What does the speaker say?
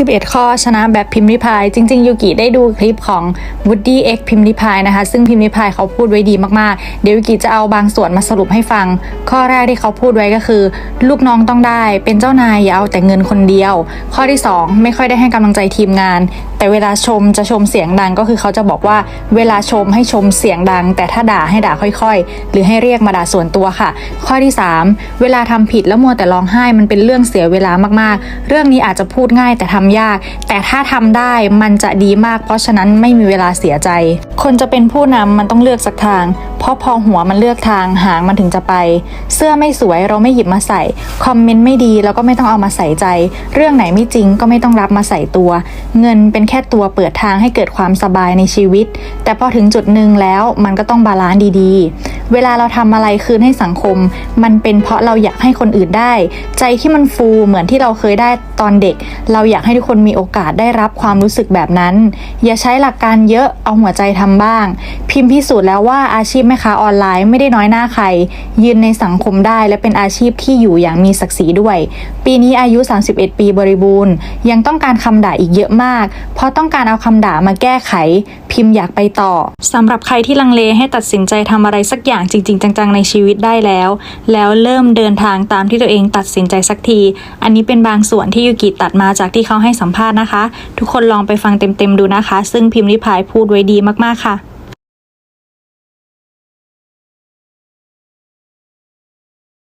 11 ข้อชนะแบบพิมพ์ริพายจริง ๆ ยูกิได้ดูคลิปของ Woody X พิมพ์ริพายนะคะ ซึ่งพิมพ์ริพายเขาพูดไว้ดีมากๆ เดี๋ยวยูกิจะเอาบางส่วนมาสรุปให้ฟัง ข้อแรกที่เขาพูดไว้ก็คือ ลูกน้องต้องได้ เป็นเจ้านายอย่าเอาแต่เงินคนเดียว ข้อที่ 2 ไม่ค่อยได้ให้กำลังใจทีมงาน แต่เวลาชมจะชมเสียงดังก็คือเขาจะบอกว่าเวลาชมให้ชมเสียงดัง แต่ถ้าด่าให้ด่าค่อยๆ หรือให้เรียกมาด่าส่วนตัวค่ะ ข้อที่ 3 เวลาทำผิดแล้วมัวแต่ร้องไห้มันเป็นเรื่องเสียเวลามากๆ เรื่องนี้อาจจะพูดง่ายแต่ทำยาก แต่ถ้าทำได้มันจะดีมาก เพราะฉะนั้นไม่มีเวลาเสียใจ คนจะเป็นผู้นำมันต้องเลือกสักทาง เพราะพอหัวมันเลือกทางหางมันถึงจะไป เสื้อไม่สวยเราไม่หยิบมาใส่ คอมเมนต์ไม่ดีเราก็ไม่ต้องเอามาใส่ใจ เรื่องไหนไม่จริงก็ไม่ต้องรับมาใส่ตัว เงินเป็นแค่ตัวเปิดทางให้เกิดความสบายในชีวิต แต่พอถึงจุดหนึ่งแล้วมันก็ต้องบาลานซ์ดีๆ เวลาเราทำอะไรคืนให้สังคม มันเป็นเพราะเราอยากให้คนอื่นได้ ใจที่มันฟูเหมือนที่เราเคยได้ตอนเด็ก เราอยากให้ทุกคนมีโอกาสได้รับความรู้สึกแบบนั้น อย่าใช้หลักการเยอะเอาหัวใจทำบ้าง พิมพ์พิสูจน์แล้วว่าอาชีพแม่ค้าออนไลน์ไม่ได้น้อยหน้าใคร ยืนในสังคมได้ และเป็นอาชีพที่อยู่อย่างมีศักดิ์ศรีด้วย ปีนี้อายุ 31 ปีบริบูรณ์ ยังต้องการคำด่าอีกเยอะมาก เพราะต้องการเอาคำด่ามาแก้ไข พิมพ์อยากไปต่อสำหรับใครที่ลังเลให้ตัดสินใจทำอะไรสักอย่างอย่างจริง ๆ จังๆในชีวิตได้แล้ว แล้วเริ่มเดินทางตามที่ตัวเองตัดสินใจสักที อันนี้เป็นบางส่วนที่ยูกิตัดมาจากที่เขาให้สัมภาษณ์นะคะ ทุกคนลองไปฟังเต็มๆดูนะคะ ซึ่งพิมพ์ริพายพูดไว้ดีมากๆค่ะ